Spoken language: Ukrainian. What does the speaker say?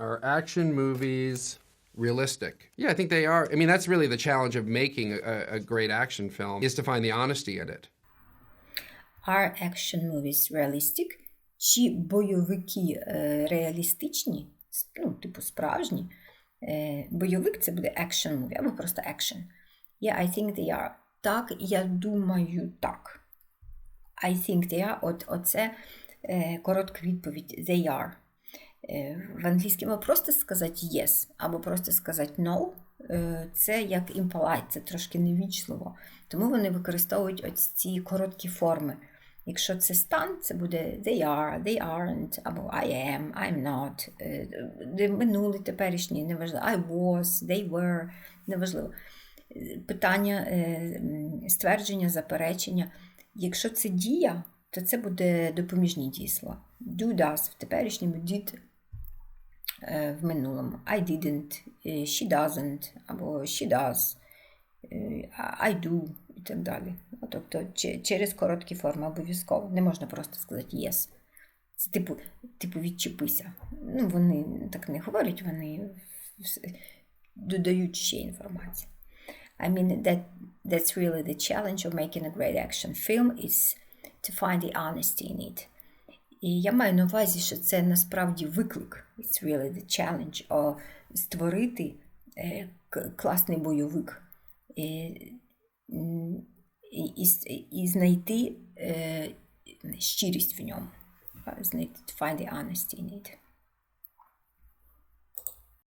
Are action movies realistic? Yeah, I think they are. I mean, that's really the challenge of making a, a great action film is to find the honesty in it. Are action movies realistic? Чи бойовики е, реалістичні? С- Ну, типу, справжні. Е, бойовик це буде action movie або просто action. Yeah, I think they are. Так, я думаю, так. I think they are. От, оце е, коротка відповідь. They are. Е, в англійському просто сказати yes або просто сказати no. е, Це як impolite, це трошки невічливо. Тому вони використовують ось ці короткі форми. Якщо це стан, це буде they are, they aren't, або I am, I'm not. Е, де Минуле, теперішнє, неважливо. I was, they were, неважливо. Питання, ствердження, заперечення. Якщо це дія, то це буде допоміжні дійсла. Do, does в теперішньому, did в минулому. I didn't, е, she doesn't, або she does, е, I do і так далі. Ну, Тобто через короткі форми обов'язково. Не можна просто сказати yes. Це типу, типу відчепися. Ну, вони так не говорять, вони додають ще інформацію. I mean, that, that's really the challenge of making a great action film is to find the honesty in it. І я маю на увазі, що це насправді виклик. It's really the challenge о, створити е, класний бойовик і, і, і, і знайти е, щирість в ньому. Знайти, to find the honesty in it.